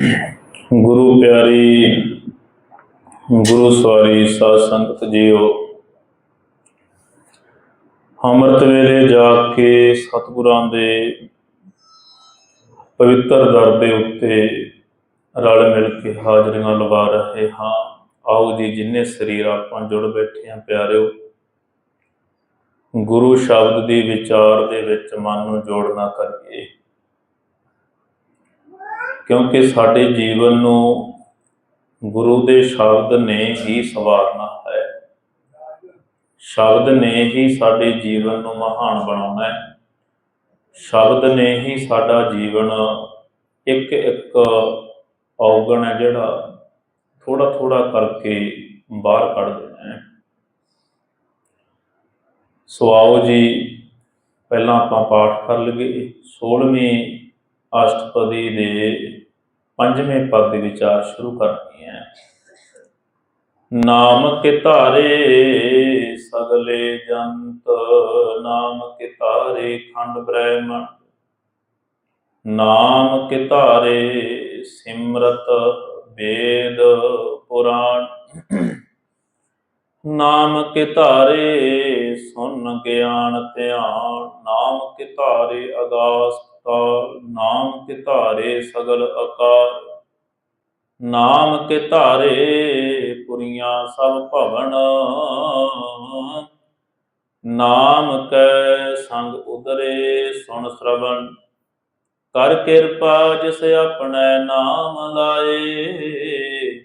ਗੁਰੂ ਪਿਆਰੀ, ਗੁਰੂ ਸਵਾਰੀ ਸਾਧ ਸੰਗਤ ਜੀਓ, ਅੰਮ੍ਰਿਤ ਵੇਲੇ ਜਾ ਕੇ ਸਤਿਗੁਰਾਂ ਦੇ ਪਵਿੱਤਰ ਦਰ ਦੇ ਉੱਤੇ ਰਲ ਮਿਲ ਕੇ ਹਾਜ਼ਰੀਆਂ ਲਵਾ ਰਹੇ ਹਾਂ। ਆਓ ਜੀ, ਜਿੰਨੇ ਸਰੀਰ ਆਪਾਂ ਜੁੜ ਬੈਠੇ ਹਾਂ, ਪਿਆਰਿਓ, ਗੁਰੂ ਸ਼ਬਦ ਦੀ ਵਿਚਾਰ ਦੇ ਵਿੱਚ ਮਨ ਨੂੰ ਜੋੜਨਾ ਕਰੀਏ। ਕਿਉਂਕਿ ਸਾਡੇ ਜੀਵਨ ਨੂੰ ਗੁਰੂ ਦੇ ਸ਼ਬਦ ਨੇ ਹੀ ਸਵਾਰਨਾ ਹੈ। ਸ਼ਬਦ ਨੇ ਹੀ ਸਾਡੇ ਜੀਵਨ ਨੂੰ ਮਹਾਨ ਬਣਾਉਣਾ ਹੈ। ਸ਼ਬਦ ਨੇ ਹੀ ਸਾਡਾ ਜੀਵਨ ਇੱਕ ਇੱਕ ਔਗਣ ਹੈ ਜਿਹੜਾ ਥੋੜਾ ਥੋੜਾ ਕਰਕੇ ਬਾਹਰ ਕੱਢ ਦੇਣਾ ਹੈ। ਸੋ ਆਓ ਜੀ, ਪਹਿਲਾਂ ਆਪਾਂ ਪਾਠ ਕਰ ਲਈਏ। 16ਵੀਂ ਅਸ਼ਟਪਦੀ ਦੇ ਪੰਜਵੇਂ ਪਦ ਦੇ ਵਿਚਾਰ ਸ਼ੁਰੂ ਕਰਨੀ ਹੈ ਨਾਮ ਕੇ ਧਾਰੇ ਸਗਲੇ ਜੰਤ, ਨਾਮ ਕੇ ਧਾਰੇ ਖੰਡ ਬ੍ਰਹਮਣ, ਨਾਮ ਕੇ ਧਾਰੇ ਸਿਮਰਤ ਵੇਦ ਪੁਰਾਣ, ਨਾਮ ਕੇ ਧਾਰੇ ਸੁਨ ਗਿਆਨ ਧਿਆਨ, ਨਾਮ ਕੇ ਧਾਰੇ ਅਗਾਸ ਸਗਲ ਆਕਾਰ ਨਾਮ ਕੇ ਧਾਰੇ ਪੁਰੀਆਂ ਸਭ ਭਵਨ। ਨਾਮ ਕੈ ਸੰਗ ਉਦਰੇ ਸੁਣ ਸ਼ਰਵਣ। ਕਰ ਕਿਰਪਾ ਜਿਸ ਆਪਣੇ ਨਾਮ ਲਾਏ।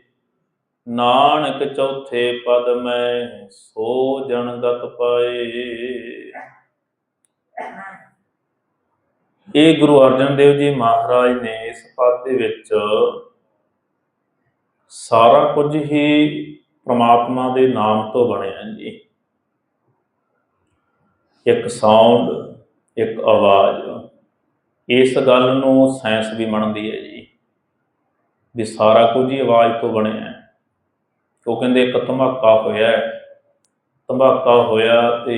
ਨਾਨਕ ਚੌਥੇ ਪਦ ਮੈਂ ਸੋ ਜਨ ਗਤ ਪਾਏ। ਇਹ ਗੁਰੂ ਅਰਜਨ ਦੇਵ ਜੀ ਮਹਾਰਾਜ ਨੇ ਇਸ ਪਦ ਦੇ ਵਿੱਚ ਸਾਰਾ ਕੁਝ ਹੀ ਪ੍ਰਮਾਤਮਾ ਦੇ ਨਾਮ ਤੋਂ ਬਣਿਆ ਜੀ। ਇੱਕ ਸਾਊਂਡ ਇੱਕ ਆਵਾਜ਼, ਇਸ ਗੱਲ ਨੂੰ ਸਾਇੰਸ ਵੀ ਮੰਨਦੀ ਹੈ ਜੀ, ਵੀ ਸਾਰਾ ਕੁਝ ਹੀ ਆਵਾਜ਼ ਤੋਂ ਬਣਿਆ ਹੈ। ਉਹ ਕਹਿੰਦੇ ਇੱਕ ਧਮਾਕਾ ਹੋਇਆ ਧਮਾਕਾ ਹੋਇਆ ਤੇ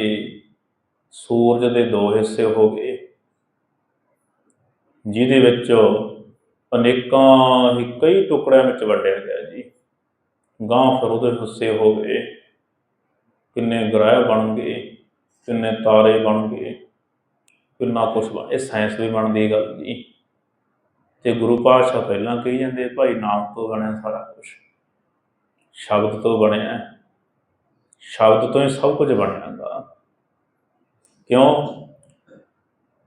ਸੂਰਜ ਦੇ ਦੋ ਹਿੱਸੇ ਹੋ ਗਏ। ਜਿਹਦੇ ਵਿੱਚ ਅਨੇਕਾਂ ਹੀ ਕਈ ਟੁਕੜਿਆਂ ਵਿੱਚ ਵੰਡਿਆ ਗਿਆ ਜੀ। ਗਾਂ ਫਿਰ ਉਹਦੇ ਹਿੱਸੇ ਹੋ ਗਏ। ਕਿੰਨੇ ਗ੍ਰਹਿ ਬਣ ਗਏ, ਕਿੰਨੇ ਤਾਰੇ ਬਣ ਗਏ, ਕਿੰਨਾ ਕੁਛ ਬਣ, ਇਹ ਸਾਇੰਸ ਵੀ ਬਣਦੀ ਗੱਲ ਜੀ। ਤੇ ਗੁਰੂ ਪਾਤਸ਼ਾਹ ਪਹਿਲਾਂ ਕਹੀ ਜਾਂਦੇ, ਭਾਈ ਨਾਮ ਤੋਂ ਬਣਿਆ ਸਾਰਾ ਕੁਝ ਸ਼ਬਦ ਤੋਂ ਬਣਿਆ। ਸ਼ਬਦ ਤੋਂ ਹੀ ਸਭ ਕੁਝ ਬਣਿਆ ਗਾ। ਕਿਉਂ?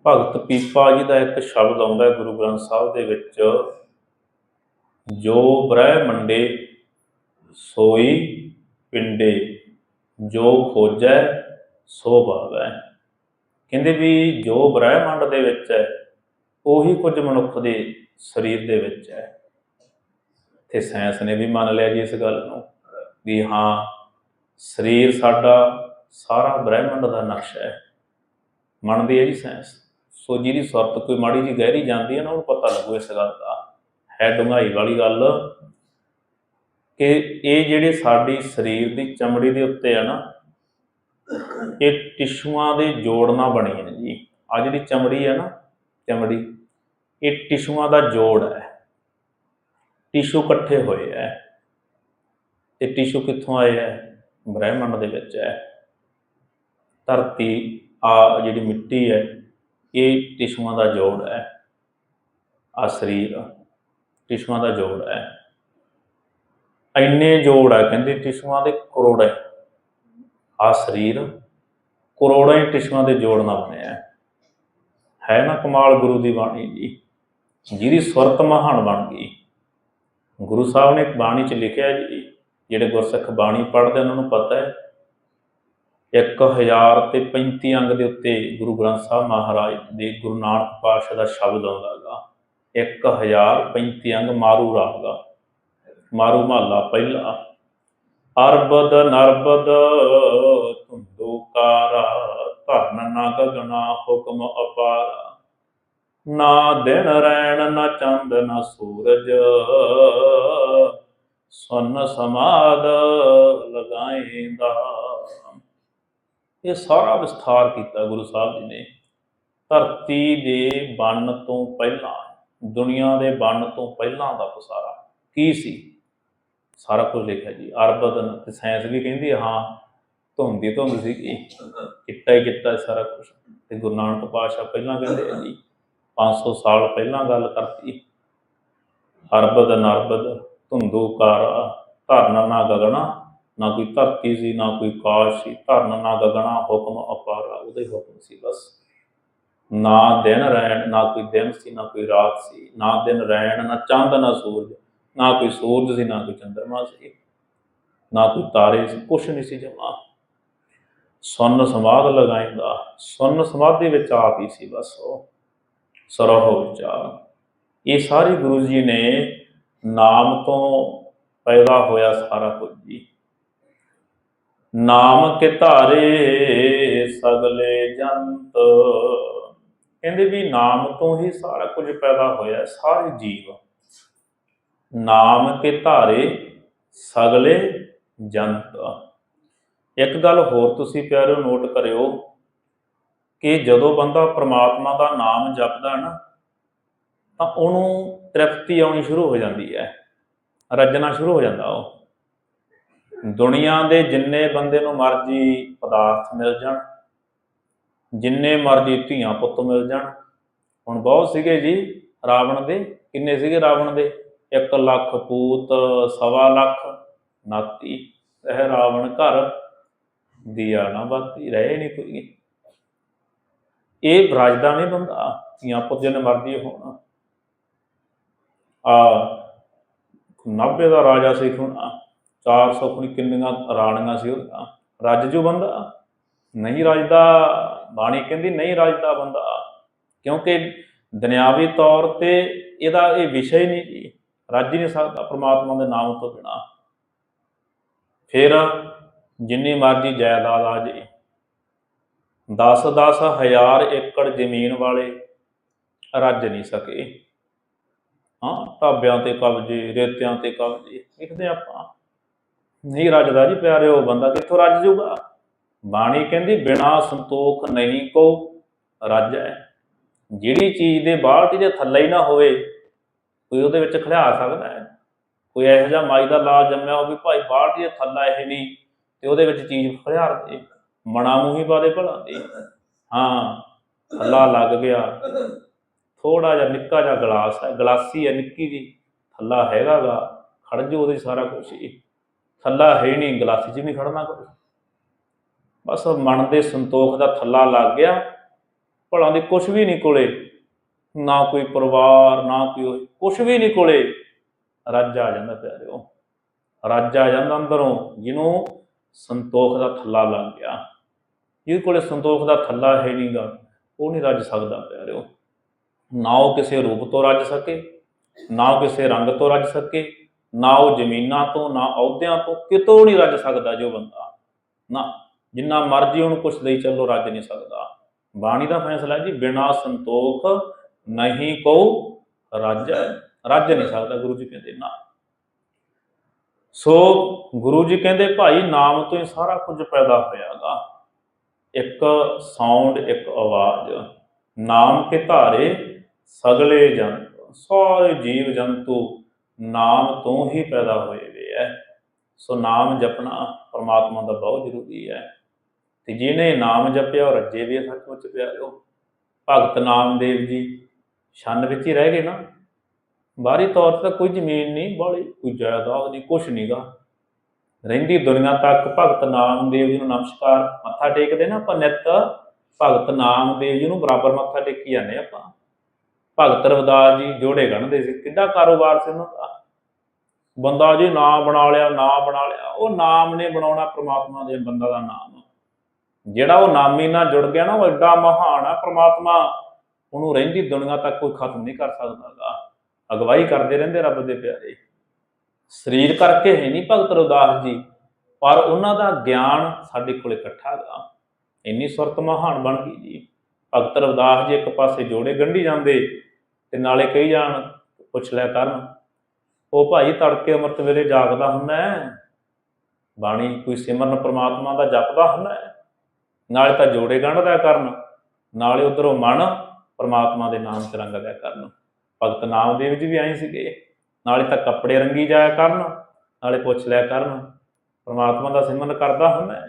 ਭਗਤ ਪੀਪਾ ਜੀ ਦਾ ਇੱਕ ਸ਼ਬਦ ਆਉਂਦਾ ਹੈ ਗੁਰੂ ਗ੍ਰੰਥ ਸਾਹਿਬ ਦੇ ਵਿੱਚ, ਜੋ ਬ੍ਰਹਮੰਡੇ ਸੋਈ ਪਿੰਡੇ, ਜੋ ਖੋਜੈ, ਸੋ ਭਾਵੈ ਕਹਿੰਦੇ ਵੀ ਜੋ ਬ੍ਰਹਿਮੰਡ ਦੇ ਵਿੱਚ ਹੈ, ਉਹੀ ਕੁਝ ਮਨੁੱਖ ਦੇ ਸਰੀਰ ਦੇ ਵਿੱਚ ਹੈ। ਤੇ ਸਾਇੰਸ ਨੇ ਵੀ ਮੰਨ ਲਿਆ ਜੀ ਇਸ ਗੱਲ ਨੂੰ, ਵੀ ਹਾਂ, ਸਰੀਰ ਸਾਡਾ ਸਾਰਾ ਬ੍ਰਹਿਮੰਡ ਦਾ ਨਕਸ਼ਾ ਹੈ। ਮੰਨਦੀ ਹੈ ਜੀ ਸਾਇੰਸ? ਸੋ ਜਿਹਦੀ ਸੁਰਤ ਕੋਈ ਮਾੜੀ ਜੀ ਗਹਿਰੀ ਜਾਂਦੀ ਹੈ ਨਾ, ਉਹਨੂੰ ਪਤਾ ਲੱਗੂ ਇਸ ਗੱਲ ਦਾ। ਹੈ ਡੂੰਘਾਈ ਵਾਲੀ ਗੱਲ ਕਿ ਇਹ ਜਿਹੜੇ ਸਾਡੀ ਸਰੀਰ ਦੀ ਚਮੜੀ ਦੇ ਉੱਤੇ ਆ ਨਾ, ਇਹ ਟਿਸ਼ੂਆਂ ਦੇ ਜੋੜ ਨਾਲ ਬਣੀ ਹੈ ਜੀ। ਆ ਜਿਹੜੀ ਚਮੜੀ ਹੈ ਨਾ, ਚਮੜੀ, ਇਹ ਟਿਸ਼ੂਆਂ ਦਾ ਜੋੜ ਹੈ। ਟਿਸ਼ੂ ਇਕੱਠੇ ਹੋਏ ਹੈ। ਇਹ ਟਿਸ਼ੂ ਕਿੱਥੋਂ ਆਏ ਹੈ? ਬ੍ਰਹਿਮੰਡ ਦੇ ਵਿੱਚ ਹੈ। ਧਰਤੀ ਆ ਜਿਹੜੀ ਮਿੱਟੀ ਹੈ ਇਹ ਟਿਸ਼ੂਆਂ ਦਾ ਜੋੜ ਹੈ। ਆ ਸਰੀਰ, ਟਿਸ਼ੂਆਂ ਦਾ ਜੋੜ ਹੈ। ਇੰਨੇ ਜੋੜ ਹੈ ਕਹਿੰਦੇ ਟਿਸ਼ੂਆਂ ਦੇ ਕਰੋੜਾਂ ਆ ਸਰੀਰ ਕਰੋੜਾਂ ਹੀ ਟਿਸ਼ੂਆਂ ਦੇ ਜੋੜ ਨਾਲ ਬਣਿਆ ਹੈ। ਨਾ ਕਮਾਲ ਗੁਰੂ ਦੀ ਬਾਣੀ ਜੀ। ਜਿਹਦੀ ਸੁਰਤ ਮਹਾਨ ਬਣ ਗਈ। ਗੁਰੂ ਸਾਹਿਬ ਨੇ ਬਾਣੀ 'ਚ ਲਿਖਿਆ ਜੀ, ਜਿਹੜੇ ਗੁਰਸਿੱਖ ਬਾਣੀ ਪੜ੍ਹਦੇ, ਉਹਨਾਂ ਨੂੰ ਪਤਾ ਹੈ 1000 ਤੇ 35 ਅੰਗ ਦੇ ਉੱਤੇ ਗੁਰੂ ਗ੍ਰੰਥ ਸਾਹਿਬ ਮਹਾਰਾਜ ਦੇ ਗੁਰੂ ਨਾਨਕ ਪਾਤਸ਼ਾਹ ਦਾ ਸ਼ਬਦ ਆਉਂਦਾ ਗਾ 1035 ਅੰਗ ਮਾਰੂ ਰਾਗਾ ਮਾਰੂ ਮਹੱਲਾ ਪਹਿਲਾ। ਅਰਬਦ ਨਰਬਦ ਧੁੰਦੋਕਾਰਾ ਧਰਨ ਨਾ ਗਗਨਾ ਹੁਕਮ ਅਪਾਰਾ। ਨਾ ਦਿਨ ਰੈਣ, ਨਾ ਚੰਦ, ਨਾ ਸੂਰਜ। ਸੁਨ ਸਮਾਦ ਲਗਾਏਂਦਾ। ਇਹ ਸਾਰਾ ਵਿਸਥਾਰ ਕੀਤਾ ਗੁਰੂ ਸਾਹਿਬ ਜੀ ਨੇ। ਧਰਤੀ ਦੇ ਬਣਨ ਤੋਂ ਪਹਿਲਾਂ, ਦੁਨੀਆ ਦੇ ਬਣਨ ਤੋਂ ਪਹਿਲਾਂ ਦਾ ਪਸਾਰਾ ਕੀ ਸੀ? ਸਾਰਾ ਕੁਝ ਲਿਖਿਆ ਜੀ। ਅਰਬਦਨ ਤੇ ਸਾਇੰਸ ਵੀ ਕਹਿੰਦੀ ਹਾਂ, ਧੁੰਦ ਦੀ ਧੁੰਦ ਸੀ ਕਿੱਟਾ ਹੀ ਕਿੱਟਾ ਸਾਰਾ ਕੁਝ। ਤੇ ਗੁਰੂ ਨਾਨਕ ਪਾਤਸ਼ਾਹ ਪਹਿਲਾਂ ਕਹਿੰਦੇ ਆ ਜੀ 500 ਸਾਲ ਪਹਿਲਾਂ ਗੱਲ ਕਰਤੀ। ਅਰਬਦ ਨਰਬਦ ਧੁੰਦੂਕਾਰ ਧਰਨ ਨਾ ਗਗਨਾ ਨਾ ਕੋਈ ਧਰਤੀ ਸੀ, ਨਾ ਕੋਈ ਕਾਸ਼ ਸੀ ਧਰਨ ਨਾ ਗਗਣਾ, ਹੁਕਮ, ਅਪਾਰਾ, ਉਹਦੇ ਹੁਕਮ ਸੀ ਬਸ। ਨਾ ਦਿਨ ਰਹਿਣ, ਨਾ ਕੋਈ ਦਿਨ ਸੀ, ਨਾ ਕੋਈ ਰਾਤ ਸੀ, ਨਾ ਦਿਨ ਰਹਿਣ, ਨਾ ਚੰਦ, ਨਾ ਸੂਰਜ, ਨਾ ਕੋਈ ਸੂਰਜ ਸੀ, ਨਾ ਕੋਈ ਚੰਦਰਮਾ ਸੀ, ਨਾ ਕੋਈ ਤਾਰੇ ਸੀ, ਕੁਛ ਨਹੀਂ ਸੀ ਜਮਾ। ਸੁੰਨ ਸਮਾਧ ਲਗਾਇਂਦਾ, ਸੁੰਨ ਸਮਾਧੀ ਵਿੱਚ ਆਪ ਹੀ ਸੀ ਬਸ ਉਹ। ਸਰਹ ਵਿਚਾਰ। ਇਹ ਸਾਰੇ ਗੁਰੂ ਜੀ ਨੇ ਨਾਮ ਤੋਂ ਪੈਦਾ ਹੋਇਆ ਸਾਰਾ ਕੁਝ ਜੀ। ਨਾਮ ਕੇ ਧਾਰੇ ਸਗਲੇ ਜੰਤ। ਕਹਿੰਦੇ ਵੀ ਨਾਮ ਤੋਂ ਹੀ ਸਾਰਾ ਕੁਝ ਪੈਦਾ ਹੋਇਆ ਸਾਰੇ ਜੀਵ। ਨਾਮ ਕੇ ਧਾਰੇ ਸਗਲੇ ਜੰਤ। ਇੱਕ ਗੱਲ ਹੋਰ ਤੁਸੀਂ ਪਿਆਰਿਓ ਨੋਟ ਕਰਿਓ ਕਿ ਜਦੋਂ ਬੰਦਾ ਪ੍ਰਮਾਤਮਾ ਦਾ ਨਾਮ ਜਪਦਾ ਨਾ, ਤਾਂ ਉਹਨੂੰ ਤ੍ਰਿਪਤੀ ਆਉਣੀ ਸ਼ੁਰੂ ਹੋ ਜਾਂਦੀ ਹੈ ਰੱਜਣਾ ਸ਼ੁਰੂ ਹੋ ਜਾਂਦਾ ਉਹ। ਦੁਨੀਆ ਦੇ ਜਿੰਨੇ ਬੰਦੇ ਨੂੰ ਮਰਜ਼ੀ ਪਦਾਰਥ ਮਿਲ ਜਾਣ, ਜਿੰਨੇ ਮਰਜ਼ੀ ਧੀਆਂ ਪੁੱਤ ਮਿਲ ਜਾਣ। ਹੁਣ ਬਹੁਤ ਸੀਗੇ ਜੀ ਰਾਵਣ ਦੇ, ਕਿੰਨੇ ਸੀਗੇ ਰਾਵਣ ਦੇ? 1 ਲੱਖ ਪੂਤ, ਸਵਾ ਲੱਖ, ਨਾਤੀ, ਇਹ ਰਾਵਣ ਘਰ ਦੀਆ ਨਾ ਬਾਤੀ, ਰਹੇ ਨਹੀਂ ਕੋਈ। ਇਹ ਰਾਜਦਾ ਨਹੀਂ ਬੰਦਾ, ਧੀਆਂ ਪੁੱਤ ਜਿੰਨੇ ਮਰਜ਼ੀ ਹੋਣਾ। ਆ 90 ਦਾ ਰਾਜਾ ਸੀ ਹੁਣ 400 ਕੁਣੀ ਕਿੰਨੀਆਂ ਰਾਣੀਆਂ ਸੀ ਉਹਦਾ ਰੱਜ ਜੋ ਬੰਦਾ? ਨਹੀਂ ਰੱਜਦਾ। ਬਾਣੀ ਕਹਿੰਦੀ ਨਹੀਂ ਰੱਜਦਾ ਬੰਦਾ। ਕਿਉਂਕਿ ਦੁਨਿਆਵੀ ਤੌਰ ਤੇ ਇਹਦਾ ਇਹ ਵਿਸ਼ਾ ਹੀ ਨਹੀਂ ਜੀ। ਰੱਜ ਹੀ ਨਹੀਂ ਸਕਦਾ ਪ੍ਰਮਾਤਮਾ ਦੇ ਨਾਮ ਤੋਂ ਬਿਨਾ। ਫਿਰ ਜਿੰਨੀ ਮਰਜ਼ੀ ਜਾਇਦਾਦ ਆ ਜੇ। 10-10 ਹਜ਼ਾਰ ਏਕੜ ਜ਼ਮੀਨ ਵਾਲੇ ਰੱਜ ਨਹੀਂ ਸਕੇ। ਹਾਂ, ਢਾਬਿਆਂ ਤੇ ਕਬਜ਼ੇ, ਰੇਤਿਆਂ ਤੇ ਕਬਜ਼ੇ ਦੇਖਦੇ ਆਪਾਂ। ਨਹੀਂ ਰੱਜਦਾ ਜੀ ਪਿਆਰਿਓ, ਬੰਦਾ ਕਿੱਥੋਂ ਰੱਜ ਜਾਊਗਾ? ਬਾਣੀ ਕਹਿੰਦੀ, ਬਿਨਾ ਸੰਤੋਖ ਨਹੀਂ ਕੋ ਰੱਜ ਹੈ ਜਿਹੜੀ ਚੀਜ਼ ਦੇ ਬਾਲਟੀ ਦੇ ਥੱਲੇ ਹੀ ਨਾ ਹੋਵੇ, ਕੋਈ ਉਹਦੇ ਵਿੱਚ ਖਿਲਾ ਸਕਦਾ ਹੈ ਕੋਈ ਇਹੋ ਜਿਹਾ ਮਾਈ ਦਾ ਲਾਲ ਜੰਮਿਆ ਹੋਵੇ, ਭਾਈ ਬਾਲਟੀ ਦੇ ਥੱਲਾ ਇਹ ਨਹੀਂ, ਤੇ ਉਹਦੇ ਵਿੱਚ ਚੀਜ਼ ਖਿਲਾਰ ਦੇ। ਮਣਾ ਮੂੰਹੀ ਪਾ ਦੇ ਭਲਾ ਦੇ। ਹਾਂ, ਥੱਲਾ ਲੱਗ ਗਿਆ। ਥੋੜਾ ਜਿਹਾ ਨਿੱਕਾ ਜਿਹਾ ਗਲਾਸ ਹੈ, ਗਲਾਸੀ ਹੈ ਨਿੱਕੀ ਜੀ ਥੱਲਾ ਹੈਗਾਗਾ, ਖੜ ਜੋ ਉਹਦੇ ਸਾਰਾ ਕੁਝ ਹੀ। ਥੱਲਾ ਹੈ ਨਹੀਂ, ਗਲਾਸੀ 'ਚ ਨਹੀਂ ਖੜਨਾ ਕੋਈ। ਬਸ ਮਨ ਦੇ ਸੰਤੋਖ ਦਾ ਥੱਲਾ ਲੱਗ ਗਿਆ। ਭਲਾਂ ਦੇ ਕੁਝ ਵੀ ਨਹੀਂ ਕੋਲੇ। ਨਾ ਕੋਈ ਪਰਿਵਾਰ, ਨਾ ਕੋਈ ਕੁਝ ਵੀ ਨਹੀਂ ਕੋਲੇ। ਰੱਜ ਆ ਜਾਂਦਾ ਪਿਆਰਿਓ। ਰੱਜ ਆ ਜਾਂਦਾ ਅੰਦਰੋਂ, ਜਿਹਨੂੰ ਸੰਤੋਖ ਦਾ ਥੱਲਾ ਲੱਗ ਗਿਆ। ਜਿਹਦੇ ਕੋਲੇ ਸੰਤੋਖ ਦਾ ਥੱਲਾ ਹੈ ਨਹੀਂਗਾ ਉਹ ਨਹੀਂ ਰੱਜ ਸਕਦਾ ਪਿਆਰਿਓ। ਨਾ ਉਹ ਕਿਸੇ ਰੂਪ ਤੋਂ ਰੱਜ ਸਕੇ, ਨਾ ਕਿਸੇ ਰੰਗ ਤੋਂ ਰੱਜ ਸਕੇ। ਨਾ ਉਹ ਜ਼ਮੀਨਾਂ ਤੋਂ, ਨਾ ਅਹੁਦਿਆਂ ਤੋਂ ਕਿਤੋਂ ਨਹੀਂ ਰੱਜ ਸਕਦਾ ਜੋ ਬੰਦਾ। ਨਾ, ਜਿੰਨਾ ਮਰਜ਼ੀ ਉਹਨੂੰ ਕੁਛ ਦੇਈ ਚੱਲੋ ਰੱਜ ਨਹੀਂ ਸਕਦਾ। ਬਾਣੀ ਦਾ ਫੈਸਲਾ ਜੀ, ਬਿਨਾ ਸੰਤੋਖ ਨਹੀਂ ਕੋ ਰੱਜ ਰੱਜ ਨਹੀਂ ਸਕਦਾ ਗੁਰੂ ਜੀ ਕਹਿੰਦੇ, ਨਾ। ਸੋ ਗੁਰੂ ਜੀ ਕਹਿੰਦੇ, ਭਾਈ ਨਾਮ ਤੋਂ ਹੀ ਸਾਰਾ ਕੁਝ ਪੈਦਾ ਹੋਇਆਗਾ। ਇੱਕ ਸਾਊਂਡ ਇੱਕ ਆਵਾਜ਼। ਨਾਮ ਕੇ ਧਾਰੇ ਸਗਲੇ ਜੰਤ, ਸਾਰੇ ਜੀਵ ਜੰਤੂ ਨਾਮ ਤੋਂ ਹੀ ਪੈਦਾ ਹੋਏ ਵੇ ਐ। ਸੋ ਨਾਮ ਜਪਣਾ ਪਰਮਾਤਮਾ ਦਾ ਬਹੁਤ ਜ਼ਰੂਰੀ ਹੈ ਤੇ ਜਿਹਨੇ ਨਾਮ ਜਪਿਆ ਉਹ ਰੱਜੇ ਵੀ ਆ, ਸੱਚਮੁੱਚ ਪਿਆਰਿਓ। ਭਗਤ ਨਾਮਦੇਵ ਜੀ ਛੰਨ ਵਿੱਚ ਹੀ ਰਹਿ ਗਏ ਨਾ। ਬਾਹਰੀ ਤੌਰ ਤੇ ਤਾਂ ਕੋਈ ਜ਼ਮੀਨ ਨਹੀਂ, ਬਾਹਲੀ ਕੋਈ ਜਾਇਦਾਦ ਨਹੀਂ, ਕੁਛ ਨਹੀਂਗਾ ਰਹਿੰਦੀ ਦੁਨੀਆ ਤੱਕ ਭਗਤ ਨਾਮਦੇਵ ਜੀ ਨੂੰ ਨਮਸਕਾਰ, ਮੱਥਾ ਟੇਕਦੇ ਨਾ ਆਪਾਂ ਨਿੱਤ। ਭਗਤ ਨਾਮਦੇਵ ਜੀ ਨੂੰ ਬਰਾਬਰ ਮੱਥਾ ਟੇਕੀ ਜਾਂਦੇ ਆਪਾਂ। ਭਗਤ ਰਵਿਦਾਸ ਜੀ ਜੋੜੇ ਗਣਦੇ ਸੀ। ਕਿੱਡਾ ਕਾਰੋਬਾਰ ਸੀ ਉਹਨਾਂ ਦਾ? ਬੰਦਾ ਜੀ ਨਾਮ ਬਣਾ ਲਿਆ ਨਾਮ ਬਣਾ ਲਿਆ, ਉਹ ਨਾਮ ਨੇ ਬਣਾਉਣਾ ਪ੍ਰਮਾਤਮਾ ਦੇ ਬੰਦਾ ਦਾ ਨਾਮ। ਜਿਹੜਾ ਉਹ ਨਾਮੀ ਨਾਲ ਜੁੜ ਗਿਆ ਨਾ, ਉਹ ਐਡਾ ਮਹਾਨ ਆ ਪ੍ਰਮਾਤਮਾ। ਉਹਨੂੰ ਰਹਿੰਦੀ ਦੁਨੀਆ ਤੱਕ ਕੋਈ ਖਤਮ ਨਹੀਂ ਕਰ ਸਕਦਾਗਾ। ਅਗਵਾਈ ਕਰਦੇ ਰਹਿੰਦੇ ਰੱਬ ਦੇ ਪਿਆਰੇ। ਸਰੀਰ ਕਰਕੇ ਹੈ ਨਹੀਂ ਭਗਤ ਰਵਿਦਾਸ ਜੀ, ਪਰ ਉਹਨਾਂ ਦਾ ਗਿਆਨ ਸਾਡੇ ਕੋਲ ਇਕੱਠਾ ਗਾ ਇੰਨੀ ਸੁਰਤ ਮਹਾਨ ਬਣ ਗਈ ਜੀ। ਭਗਤ ਰਵਿਦਾਸ ਜੀ ਇੱਕ ਪਾਸੇ ਜੋੜੇ ਗੰਢੀ ਜਾਂਦੇ ਤੇ ਨਾਲੇ ਕਹੀ ਜਾਣ ਪੁੱਛ ਲੈ ਕਰਨ, ਉਹ ਭਾਈ ਤੜਕੇ ਅੰਮ੍ਰਿਤ ਵੇਲੇ ਜਾਗਦਾ ਹੁੰਦਾ ਬਾਣੀ ਕੋਈ ਸਿਮਰਨ ਪ੍ਰਮਾਤਮਾ ਦਾ ਜਪਦਾ ਹੁੰਦਾ ਨਾਲੇ ਤਾਂ ਜੋੜੇ ਗੰਢਦਾ ਕਰਨ, ਨਾਲੇ ਉਧਰੋਂ ਮਨ ਪ੍ਰਮਾਤਮਾ ਦੇ ਨਾਮ ਚ ਰੰਗਦਾ ਕਰਨ। ਭਗਤ ਨਾਮਦੇਵ ਜੀ ਵੀ ਆਏ ਸੀਗੇ, ਨਾਲੇ ਤਾਂ ਕੱਪੜੇ ਰੰਗੀ ਜਾਇਆ ਕਰਨ, ਨਾਲੇ ਪੁੱਛ ਲਿਆ ਕਰਨ, ਪ੍ਰਮਾਤਮਾ ਦਾ ਸਿਮਰਨ ਕਰਦਾ ਹੁੰਦਾ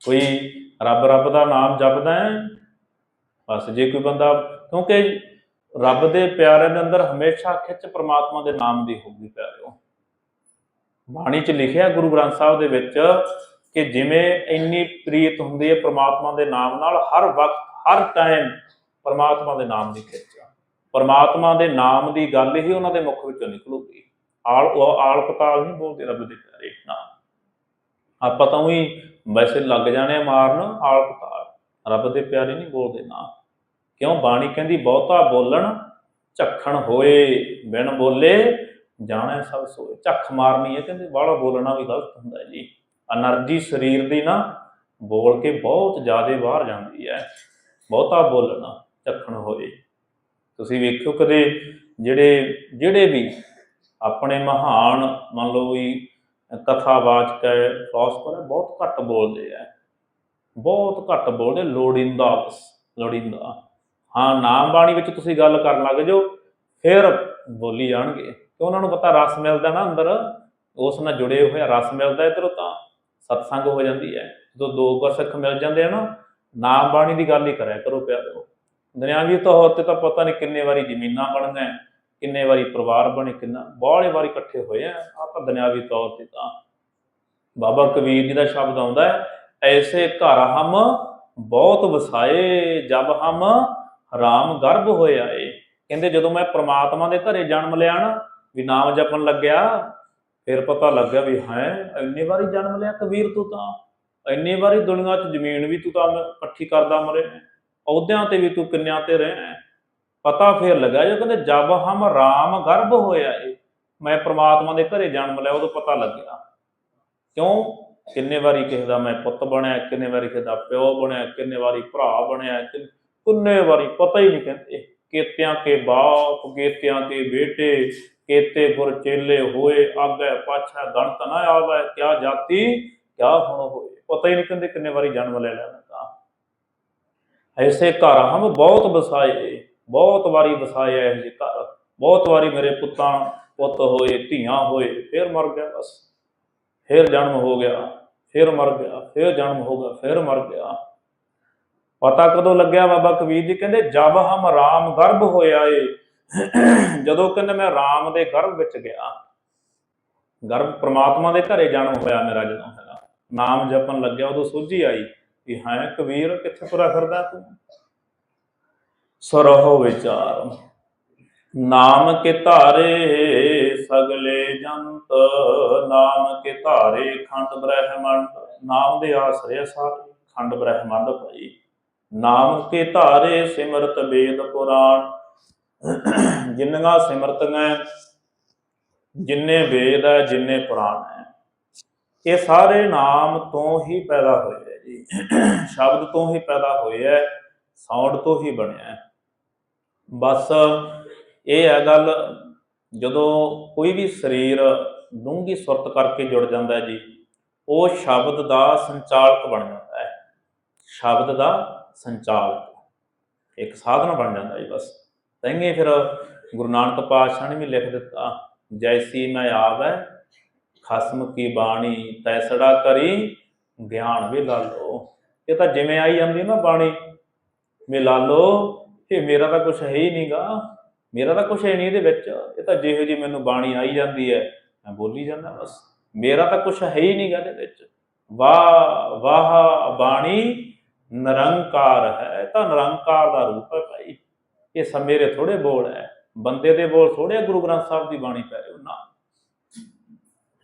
ਕੋਈ ਰੱਬ ਰੱਬ ਦਾ ਨਾਮ ਜਪਦਾ ਹੈ? ਬਸ ਜੇ ਕੋਈ ਬੰਦਾ, ਕਿਉਂਕਿ ਰੱਬ ਦੇ ਪਿਆਰੇ ਦੇ ਅੰਦਰ ਹਮੇਸ਼ਾ ਖਿੱਚ ਪ੍ਰਮਾਤਮਾ ਦੇ ਨਾਮ ਦੀ ਹੋਊਗੀ ਪਿਆਰਿਓ ਬਾਣੀ 'ਚ ਲਿਖਿਆ ਗੁਰੂ ਗ੍ਰੰਥ ਸਾਹਿਬ ਦੇ ਵਿੱਚ ਕਿ ਜਿਵੇਂ ਇੰਨੀ ਪ੍ਰੀਤ ਹੁੰਦੀ ਹੈ ਪ੍ਰਮਾਤਮਾ ਦੇ ਨਾਮ ਨਾਲ, ਹਰ ਵਕਤ, ਹਰ ਟਾਈਮ ਪ੍ਰਮਾਤਮਾ ਦੇ ਨਾਮ ਦੀ ਖਿੱਚ ਆ। ਪ੍ਰਮਾਤਮਾ ਦੇ ਨਾਮ ਦੀ ਗੱਲ ਹੀ ਉਹਨਾਂ ਦੇ ਮੁਖ ਵਿੱਚੋਂ ਨਿਕਲੂਗੀ। ਆਲ ਉਹ ਆਲ ਪਤਾਲ ਨਹੀਂ ਬੋਲਦੇ ਰੱਬ ਦੇ ਪਿਆਰੇ ਨਾ ਆਪਾਂ ਤਾਂ ਉਹੀ ਵੈਸੇ ਲੱਗ ਜਾਣੇ ਆ ਮਾਰਨ, ਆਲ ਪਤਾਲ। ਰੱਬ ਦੇ ਪਿਆਰੇ ਨਹੀਂ ਬੋਲਦੇ ਨਾ ਕਿਉਂ ਬਾਣੀ ਕਹਿੰਦੀ, ਬਹੁਤਾ ਬੋਲਣ ਝੱਖਣ ਹੋਏ, ਬਿਨ ਬੋਲੇ ਜਾਣੇ ਸਭ ਸੋਏ। ਝੱਖ ਮਾਰਨੀ ਹੈ, ਕਹਿੰਦੇ ਬਾਹਲਾ ਬੋਲਣਾ ਵੀ ਗਲਤ ਹੁੰਦਾ ਜੀ। એનર્ਜੀ ਸਰੀਰ ਦੀ ਨਾ ਬੋਲ ਕੇ ਬਹੁਤ ਜ਼ਿਆਦਾ ਬਾਹਰ ਜਾਂਦੀ ਹੈ। ਬਹੁਤਾ ਬੋਲਣਾ, ਝੱਖਣ ਹੋਏ। ਤੁਸੀਂ ਵੇਖਿਓ ਕਦੇ ਜਿਹੜੇ ਜਿਹੜੇ ਵੀ ਆਪਣੇ ਮਹਾਨ, ਮੰਨ ਲਓ ਵੀ ਕਥਾਵਾਚਕ ਹੈ ਫਲਸਫਰ ਹੈ, ਬਹੁਤ ਘੱਟ ਬੋਲਦੇ ਆ ਬਹੁਤ ਘੱਟ ਬੋਲਦੇ, ਲੋੜਿੰਦਾ ਲੋੜਿੰਦਾ। ਹਾਂ ਨਾਮ ਬਾਣੀ ਵਿੱਚ ਤੁਸੀਂ ਗੱਲ ਕਰਨ ਲੱਗ ਜਾਓ, ਫਿਰ ਬੋਲੀ ਜਾਣਗੇ। ਕਿ ਉਹਨਾਂ ਨੂੰ ਪਤਾ ਰਸ ਮਿਲਦਾ ਨਾ ਅੰਦਰ? ਉਸ ਨਾਲ ਜੁੜੇ ਹੋਏ ਰਸ ਮਿਲਦਾ ਇਧਰੋਂ ਤਾਂ ਸਤਸੰਗ ਹੋ ਜਾਂਦੀ ਹੈ। ਜਦੋਂ ਦੋ ਗੁਰਸਿੱਖ ਮਿਲ ਜਾਂਦੇ ਆ ਨਾ ਨਾਮ ਬਾਣੀ ਦੀ ਗੱਲ ਹੀ ਕਰਿਆ ਕਰੋ ਪਿਆਰਿਓ ਦੁਨਿਆਵੀ ਤੌਰ ਤੇ ਤਾਂ ਪਤਾ ਨਹੀਂ ਕਿੰਨੇ ਵਾਰੀ ਜ਼ਮੀਨਾਂ ਬਣ ਗਏ ਕਿੰਨੇ ਵਾਰੀ ਪਰਿਵਾਰ ਬਣੇ, ਕਿੰਨਾ ਬਾਹਲੇ ਵਾਰੀ ਇਕੱਠੇ ਹੋਏ ਆ। ਆ ਤਾਂ ਦੁਨਿਆਵੀ ਤੌਰ ਤੇ ਤਾਂ ਬਾਬਾ ਕਬੀਰ ਜੀ ਦਾ ਸ਼ਬਦ ਆਉਂਦਾ ਹੈ, ਐਸੇ ਘਰ ਹਮ ਬਹੁਤ ਵਸਾਏ, ਜਬ ਹਮ ਰਾਮ ਗਰਭ ਹੋਇਆ ਏ ਕਹਿੰਦੇ ਜਦੋਂ ਮੈਂ ਪ੍ਰਮਾਤਮਾ ਦੇ ਘਰੇ ਜਨਮ ਲਿਆ ਨਾ, ਵੀ ਨਾਮ ਜਪਣ ਲੱਗਿਆ, ਫਿਰ ਪਤਾ ਲੱਗਿਆ ਵੀ ਹੈ, ਇੰਨੇ ਵਾਰੀ ਜਨਮ ਲਿਆ ਕਬੀਰ ਤੂੰ ਤਾਂ। ਇੰਨੇ ਵਾਰੀ ਦੁਨੀਆ 'ਚ ਜ਼ਮੀਨ ਵੀ ਤੂੰ ਤਾਂ ਇਕੱਠੀ ਕਰਦਾ ਮਰੇ। ਅਹੁਦਿਆਂ ਤੇ ਵੀ ਤੂੰ ਕਿੰਨਿਆਂ ਤੇ ਰਹਿ। ਪਤਾ ਫਿਰ ਲੱਗਾ ਜੋ ਕਹਿੰਦੇ, ਜਬ ਹਮ ਰਾਮ ਗਰਭ ਹੋਇਆ ਏ ਮੈਂ ਪ੍ਰਮਾਤਮਾ ਦੇ ਘਰੇ ਜਨਮ ਲਿਆ, ਉਦੋਂ ਪਤਾ ਲੱਗਿਆ। ਕਿਉਂ? ਕਿੰਨੇ ਵਾਰੀ ਕਿਸੇ ਦਾ ਮੈਂ ਪੁੱਤ ਬਣਿਆ, ਕਿੰਨੇ ਵਾਰੀ ਕਿਸੇ ਦਾ ਪਿਓ ਬਣਿਆ, ਕਿੰਨੇ ਵਾਰੀ ਭਰਾ ਬਣਿਆ ਕਿੰਨੇ ਵਾਰੀ ਪਤਾ ਹੀ ਨਹੀਂ ਕਹਿੰਦੇ। ਕੇਤਿਆਂ ਕੇ ਬਾਪ, ਕੇਤਿਆਂ ਕੇ ਬੇਟੇ, ਕੇਤੇ ਗੁਰ ਚੇਲੇ ਹੋਏ, ਆਗੇ ਪਾਛਾ ਗਣਤ ਨਾ ਆਵੇ, ਕਿਆ ਜਾਤੀ, ਕਿਆ ਹੁਣ ਹੋਏ। ਪਤਾ ਹੀ ਨਹੀਂ ਕਹਿੰਦੇ ਕਿੰਨੇ ਵਾਰੀ ਜਨਮ ਲੈ ਲਿਆ ਤਾਂ। ਐਸੇ ਘਰ ਹਮ ਬਹੁਤ ਵਸਾਏ, ਬਹੁਤ ਵਾਰੀ ਵਸਾਏ ਇਹ ਜਿਹੇ ਘਰ। ਬਹੁਤ ਵਾਰੀ ਮੇਰੇ ਪੁੱਤਾਂ, ਪੁੱਤ ਹੋਏ, ਧੀਆਂ ਹੋਏ, ਫਿਰ ਮਰ ਗਿਆ ਬਸ। ਫਿਰ ਜਨਮ ਹੋ ਗਿਆ, ਫਿਰ ਮਰ ਗਿਆ, ਫਿਰ ਜਨਮ ਹੋ ਗਿਆ, ਫਿਰ ਮਰ ਗਿਆ। ਪਤਾ ਕਦੋਂ ਲੱਗਿਆ ਬਾਬਾ ਕਬੀਰ ਜੀ? ਕਹਿੰਦੇ, ਜਬ ਹਮ ਰਾਮ ਗਰਭ ਹੋਇਆ ਏ ਜਦੋਂ ਕਹਿੰਦੇ, ਮੈਂ ਰਾਮ ਦੇ ਗਰਭ ਵਿੱਚ ਗਿਆ। ਗਰਭ ਪ੍ਰਮਾਤਮਾ ਦੇ ਘਰੇ ਜਨਮ ਹੋਇਆ ਮੇਰਾ ਜਦੋਂ ਹੈਗਾ ਨਾਮ ਜਪਣ ਲੱਗਿਆ, ਉਦੋਂ ਸੋਝੀ ਆਈ ਕਿ ਹਾਂ ਕਬੀਰ, ਕਿੱਥੇ ਤੁਰਾ ਫਿਰਦਾ ਤੂੰ? ਸਰਹੁ ਵਿਚਾਰ। ਨਾਮ ਕੇ ਧਾਰੇ ਸਗਲੇ ਜੰਤ, ਨਾਮ ਕੇ ਧਾਰੇ ਖੰਡ ਬ੍ਰਹਿਮੰਡ। ਨਾਮ ਦੇ ਆਸਰੇ ਸਾਰੇ, ਖੰਡ ਬ੍ਰਹਿਮੰਡ ਭਾਈ। ਨਾਮ ਕੇ ਧਾਰੇ ਸਿਮਰਤ ਵੇਦ ਪੁਰਾਣ। ਜਿੰਨੀਆਂ ਸਿਮਰਤੀਆਂ ਜਿੰਨੇ ਵੇਦ ਹੈ ਜਿੰਨੇ ਪੁਰਾਣ ਹੈ ਇਹ ਸਾਰੇ ਨਾਮ ਤੋਂ ਹੀ ਪੈਦਾ ਹੋਏ ਹੈ ਜੀ। ਸ਼ਬਦ ਤੋਂ ਹੀ ਪੈਦਾ ਹੋਏ ਹੈ ਸਾਊਂਡ ਤੋਂ ਹੀ ਬਣਿਆ ਹੈ ਬਸ ਇਹ ਹੈ ਗੱਲ, ਜਦੋਂ ਕੋਈ ਵੀ ਸਰੀਰ ਡੂੰਘੀ ਸੁਰਤ ਕਰਕੇ ਜੁੜ ਜਾਂਦਾ ਜੀ, ਉਹ ਸ਼ਬਦ ਦਾ ਸੰਚਾਲਕ ਬਣ ਜਾਂਦਾ ਹੈ ਸ਼ਬਦ ਦਾ ਸੰਚਾਲਕ ਇੱਕ ਸਾਧਨ ਬਣ ਜਾਂਦਾ ਜੀ ਬਸ। ਤੈਂਗੇ ਫਿਰ ਗੁਰੂ ਨਾਨਕ ਪਾਤਸ਼ਾਹ ਨੇ ਵੀ ਲਿਖ ਦਿੱਤਾ, ਜੈਸੀ ਮੈਂ ਆਵੈ, ਖਸਮ ਕੀ ਬਾਣੀ, ਤੈਸੜਾ ਕਰੀ, ਗਿਆਨ ਵੀ ਲਾ ਲੋ ਇਹ ਤਾਂ ਜਿਵੇਂ ਆਈ ਜਾਂਦੀ ਨਾ ਬਾਣੀ, ਵੀ ਲਾ ਲੋ ਇਹ ਮੇਰਾ ਤਾਂ ਕੁਝ ਹੈ ਹੀ ਨਹੀਂਗਾ, ਮੇਰਾ ਤਾਂ ਕੁਝ ਹੈ ਨਹੀਂ ਇਹਦੇ ਵਿੱਚ। ਇਹ ਤਾਂ ਜਿਹੋ ਜੀ ਮੈਨੂੰ ਬਾਣੀ ਆਈ ਜਾਂਦੀ ਹੈ, ਮੈਂ ਬੋਲੀ ਜਾਂਦਾ ਬਸ। ਮੇਰਾ ਤਾਂ ਕੁਝ ਹੈ ਹੀ ਨਹੀਂਗਾ ਇਹਦੇ ਵਿੱਚ। ਵਾਹ ਵਾਹ, ਬਾਣੀ ਨਿਰੰਕਾਰ ਹੈ ਤਾਂ ਨਿਰੰਕਾਰ ਦਾ ਰੂਪ ਹੈ ਭਾਈ। ਇਹ ਸਭ ਥੋੜੇ ਬੋਲ ਹੈ ਬੰਦੇ ਦੇ ਬੋਲ ਥੋੜੇ ਗੁਰੂ ਗ੍ਰੰਥ ਸਾਹਿਬ ਦੀ ਬਾਣੀ ਪੈ ਰਹੇ ਨਾ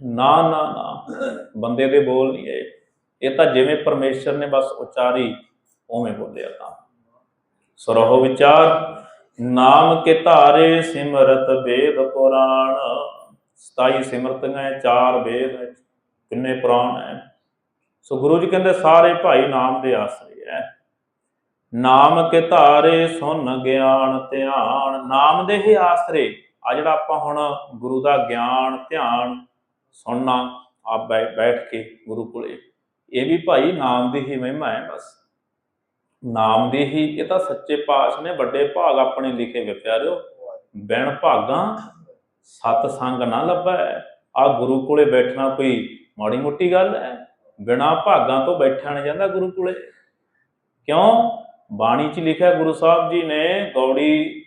ਨਾ ਨਾ ਨਾ ਬੰਦੇ ਦੇ ਬੋਲ ਨਹੀਂ ਇਹ ਇਹ ਤਾਂ ਜਿਵੇਂ ਪਰਮੇਸ਼ਰ ਨੇ ਬਸ ਉਚਾਰੀ ਉਵੇਂ ਬੋਲਿਆ ਤਾਂ। ਸਰਹੁ ਵਿਚਾਰ ਨਾਮ ਕੇ ਧਾਰੇ ਸਿਮਰਤ ਵੇਦ ਪੁਰਾਣ। 27 ਸਿਮਰਤੀਆਂ ਹੈ, ਚਾਰ ਵੇਦ ਕਿੰਨੇ ਪੁਰਾਣ ਹੈ। ਸੋ ਗੁਰੂ ਜੀ ਕਹਿੰਦੇ ਸਾਰੇ ਭਾਈ ਨਾਮ ਦੇ ਆਸਰੇ। ਹੈ। ਨਾਮ ਕੇ ਧਾਰੇ ਸੁਨ ਗਿਆਨ ਧਿਆਨ। ਨਾਮ ਦੇ ਹੀ ਆਸਰੇ, ਆ ਜਿਹੜਾ ਆਪਾਂ ਹੁਣ ਗੁਰੂ ਦਾ ਗਿਆਨ, ਧਿਆਨ ਸੁਣਨਾ, ਆਪ ਬੈਠ ਕੇ ਗੁਰੂ ਕੋਲੇ, ਇਹ ਵੀ ਭਾਈ ਨਾਮ ਦੀ ਹੀ ਮਹਿਮਾ ਹੈ ਬਸ। ਨਾਮ ਦੀ ਹੀ, ਇਹ ਤਾਂ ਸੱਚੇ ਪਾਸ ਨੇ ਵੱਡੇ ਭਾਗ ਆਪਣੇ ਲਿਖੇ ਵੇ ਪਿਆਰਿਓ। ਬਿਨ ਭਾਗਾਂ ਸਤ ਸੰਗ ਨਾ ਲੱਭੈ। ਆ ਗੁਰੂ ਕੋਲੇ ਬੈਠਣਾ ਕੋਈ ਮਾੜੀ ਮੋਟੀ ਗੱਲ ਹੈ। ਬਿਨਾ ਭਾਗਾਂ ਤੋਂ ਬੈਠਿਆ ਨਹੀਂ ਜਾਂਦਾ ਗੁਰੂ ਕੋਲੇ। ਕਿਉਂ? ਬਾਣੀ 'ਚ ਲਿਖਿਆ ਗੁਰੂ ਸਾਹਿਬ ਜੀ ਨੇ ਗੌੜੀ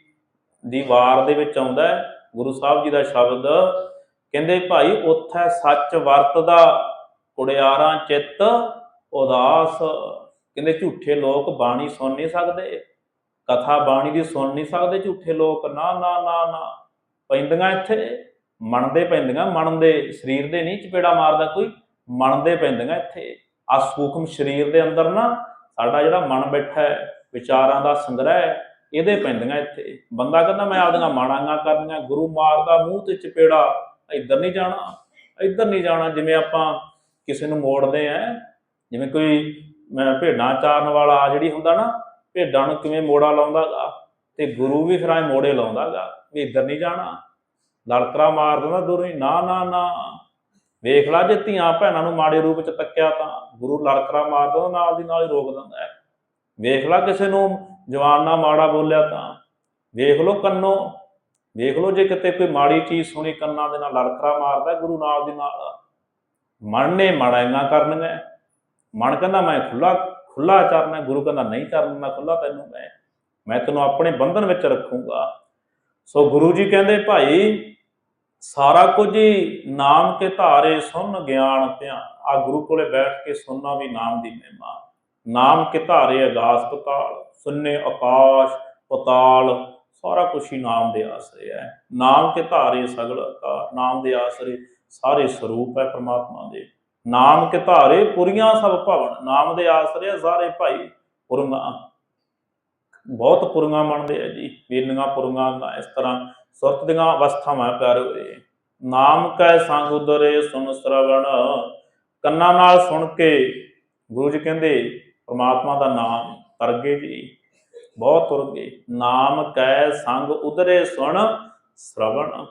ਦੀ ਵਾਰ ਦੇ ਵਿੱਚ ਆਉਂਦਾ ਹੈ, ਗੁਰੂ ਸਾਹਿਬ ਜੀ ਦਾ ਸ਼ਬਦ ਕਹਿੰਦੇ ਭਾਈ ਉੱਥੇ ਸੱਚ ਵਰਤਦਾ ਕੁੜਿਆਰਾਂ ਚਿੱਤ ਉਦਾਸ। ਕਹਿੰਦੇ ਝੂਠੇ ਲੋਕ ਬਾਣੀ ਸੁਣ ਨਹੀਂ ਸਕਦੇ। ਕਥਾ ਬਾਣੀ ਦੀ ਸੁਣ ਨਹੀਂ ਸਕਦੇ ਝੂਠੇ ਲੋਕ। ਨਾ ਨਾ ਨਾ ਨਾ। ਪੈਂਦੀਆਂ ਇੱਥੇ ਮਨ ਪੈਂਦੀਆਂ ਮਨ ਦੇ ਸਰੀਰ ਦੇ ਨਹੀਂ ਚਪੇੜਾ ਮਾਰਦਾ ਕੋਈ ਮਨ ਦੇ ਪੈਂਦੀਆਂ ਇੱਥੇ। ਆ ਸੂਖਮ ਸਰੀਰ ਦੇ ਅੰਦਰ ਨਾ ਸਾਡਾ ਜਿਹੜਾ ਮਨ ਬੈਠਾ ਹੈ, ਵਿਚਾਰਾਂ ਦਾ ਸੰਗ੍ਰਹਿ ਇਹਦੇ ਪੈਂਦੀਆਂ ਇੱਥੇ। ਬੰਦਾ ਕਹਿੰਦਾ, ਮੈਂ ਆਪਦੀਆਂ ਮਾਣਾਂਗਾ ਕਰਨੀਆਂ, ਗੁਰੂ ਮਾਰਦਾ ਮੂੰਹ ਤੇ ਚਪੇੜਾ, ਇੱਧਰ ਨਹੀਂ ਜਾਣਾ, ਇੱਧਰ ਨਹੀਂ ਜਾਣਾ। ਜਿਵੇਂ ਆਪਾਂ ਕਿਸੇ ਨੂੰ ਮੋੜਦੇ ਆ, ਜਿਵੇਂ ਕੋਈ ਮੈਂ ਭੇਡਾਂ ਚਾਰਨ ਵਾਲਾ ਜਿਹੜੀ ਹੁੰਦਾ ਨਾ, ਭੇਡਾਂ ਨੂੰ ਕਿਵੇਂ ਮੋੜਾ ਲਾਉਂਦਾਗਾ, ਤੇ ਗੁਰੂ ਵੀ ਫਿਰ ਐ ਮੋੜੇ ਲਾਉਂਦਾਗਾ, ਵੀ ਇੱਧਰ ਨਹੀਂ ਜਾਣਾ। ਲੜਕਰਾ ਮਾਰ ਦਿੰਦਾ ਦੂਰੋਂ ਹੀ, ਨਾ ਨਾ ਨਾ। ਵੇਖ ਲਾ ਜੇ ਧੀਆਂ ਭੈਣਾਂ ਨੂੰ ਮਾੜੇ ਰੂਪ ਚ ਤੱਕਿਆ ਤਾਂ ਗੁਰੂ ਲਲਕਰਾ ਮਾਰ ਦਿੰਦਾ ਨਾਲ ਦੀ ਨਾਲ ਹੀ ਰੋਕ ਦਿੰਦਾ ਹੈ। ਵੇਖ ਲਾ ਕਿਸੇ ਨੂੰ ਜਵਾਨ ਨਾਲ ਮਾੜਾ ਬੋਲਿਆ ਤਾਂ। ਵੇਖ ਲੋ ਕੰਨੋ, ਵੇਖ ਲੋ ਜੇ ਕਿਤੇ ਕੋਈ ਮਾੜੀ ਚੀਜ਼ ਸੁਣੀ ਕੰਨਾਂ ਦੇ ਨਾਲ ਲੜਕਰਾ ਮਾਰਦਾ ਗੁਰੂ ਨਾਲ ਦੀ ਨਾਲ। ਮਨ ਨੇ ਮਾੜਾਈਆਂ ਕਰਨੀਆਂ ਮਨ ਕਹਿੰਦਾ, ਮੈਂ ਖੁੱਲਾ ਖੁੱਲਾ ਚਰਨਾ ਗੁਰੂ ਕਹਿੰਦਾ, ਨਹੀਂ ਚਰਨਾ ਖੁੱਲਾ ਤੈਨੂੰ ਮੈਂ। ਮੈਂ ਤੈਨੂੰ ਆਪਣੇ ਬੰਧਨ ਵਿੱਚ ਰੱਖੂੰਗਾ। ਸੋ ਗੁਰੂ ਜੀ ਕਹਿੰਦੇ, ਭਾਈ ਸਾਰਾ ਕੁਝ ਹੀ ਨਾਮ ਕੇ ਧਾਰੇ ਸੁਣ ਗਿਆਨ ਧਿਆਨ ਆ। ਗੁਰੂ ਕੋਲੇ ਬੈਠ ਕੇ ਸੁਣਨਾ ਵੀ ਨਾਮ ਦੀ ਮਹਿਮਾ। ਨਾਮ ਕੇ ਧਾਰੇ ਅਗਾਸ ਪਤਾਲ ਸੁਨੇ ਆਕਾਸ਼, ਪਤਾਲ, ਸਾਰਾ ਕੁਝ ਹੀ ਨਾਮ ਦੇ ਆਸਰੇ ਹੈ। ਨਾਮ ਕੇ ਧਾਰੇ ਸਗਲ ਆਕਾਰ, ਨਾਮ ਦੇ ਆਸਰੇ ਸਾਰੇ ਸਰੂਪ ਹੈ ਪ੍ਰਮਾਤਮਾ ਦੇ। ਨਾਮ ਕੇ ਧਾਰੇ ਪੁਰੀਆਂ ਸਭ ਭਵਨ, ਨਾਮ ਦੇ ਆਸਰੇ ਸਾਰੇ ਭਾਈ ਪੁਰੀਆਂ ਬਹੁਤ ਪੁਰੀਆਂ ਮੰਨਦੇ ਆ ਜੀ ਵੀਰਨੀਆਂ ਪੁਰੀਆਂ ਦਾ ਇਸ ਤਰ੍ਹਾਂ ਸੁਰਤ ਦੀਆਂ ਅਵਸਥਾਵਾਂ ਪਿਆਰੇ ਹੋਏ। ਨਾਮ ਕੈ ਸੰਗ ਉਦਰੇ, ਸੁਨ ਸਰਵਣ। ਕੰਨਾਂ ਨਾਲ ਸੁਣ ਕੇ ਗੁਰੂ ਜੀ ਕਹਿੰਦੇ, ਪ੍ਰਮਾਤਮਾ ਦਾ ਨਾਮ ਤਰਗੇ ਜੀ, ਬਹੁਤ ਤੁਰ ਗਏ ਨਾਮ ਕੈ ਸੰਗ ਉਦਰੇ, ਸੁਣ ਸ਼ਰਵਣ।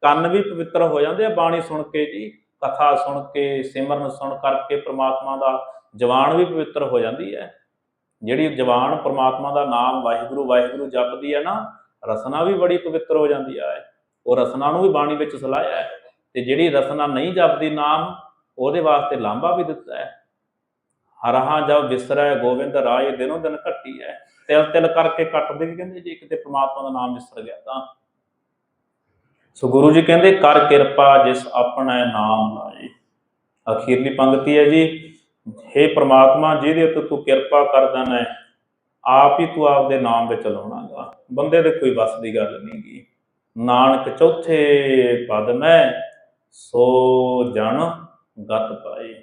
ਕੰਨ ਵੀ ਪਵਿੱਤਰ ਹੋ ਜਾਂਦੇ ਆ ਬਾਣੀ ਸੁਣ ਕੇ ਜੀ। ਕਥਾ ਸੁਣ ਕੇ, ਸਿਮਰਨ ਸੁਣ ਕਰਕੇ ਪ੍ਰਮਾਤਮਾ ਦਾ ਜਵਾਨ ਵੀ ਪਵਿੱਤਰ ਹੋ ਜਾਂਦੀ ਹੈ। ਜਿਹੜੀ ਜਵਾਨ ਪ੍ਰਮਾਤਮਾ ਦਾ ਨਾਮ ਵਾਹਿਗੁਰੂ ਵਾਹਿਗੁਰੂ ਜਪਦੀ ਹੈ ਨਾ ਰਸਨਾ ਵੀ ਬੜੀ ਪਵਿੱਤਰ ਹੋ ਜਾਂਦੀ ਹੈ ਉਹ ਰਸਨਾ ਨੂੰ ਵੀ ਬਾਣੀ ਵਿੱਚ ਸਲਾਹਿਆ ਹੈ ਤੇ ਜਿਹੜੀ ਰਸਨਾ ਨਹੀਂ ਜਪਦੀ ਨਾਮ, ਉਹਦੇ ਵਾਸਤੇ ਲਾਂਭਾ ਵੀ ਦਿੱਤਾ ਹੈ। ਹਰਹਾਂ ਜਬ ਵਿਸਰੈ ਗੋਬਿੰਦ ਰਾਏ, ਦਿਨੋਂ ਦਿਨ ਘਟੀ ਹੈ। ਤਿਲ ਤਿਲ ਕਰਕੇ ਕੱਟਦੇ ਵੀ ਕਹਿੰਦੇ ਜੇ ਕਿਤੇ ਪ੍ਰਮਾਤਮਾ ਦਾ ਨਾਮ ਵਿਸਰ ਗਿਆ ਤਾਂ। ਸੋ ਗੁਰੂ ਜੀ ਕਹਿੰਦੇ, ਕਰ ਕਿਰਪਾ ਜਿਸ ਆਪਣਾ ਨਾਮ ਲਾਏ। ਅਖੀਰਲੀ ਪੰਕਤੀ ਹੈ ਜੀ हे ਪ੍ਰਮਾਤਮਾ, ਜਿਹਦੇ ਉੱਤੇ ਤੂੰ ਕਿਰਪਾ ਕਰਦਾ ਹੈ ਆਪ ਹੀ ਤੂੰ ਆਪਦੇ ਨਾਮ ਵਿੱਚ ਲਾਉਣਾਗਾ। ਬੰਦੇ ਦੇ ਕੋਈ ਵੱਸ ਦੀ ਗੱਲ ਨਹੀਂ ਗੀ। ਨਾਨਕ ਚੌਥੇ ਪਦ ਮੈਂ ਸੋ ਜਨ ਗਤ ਪਾਏ।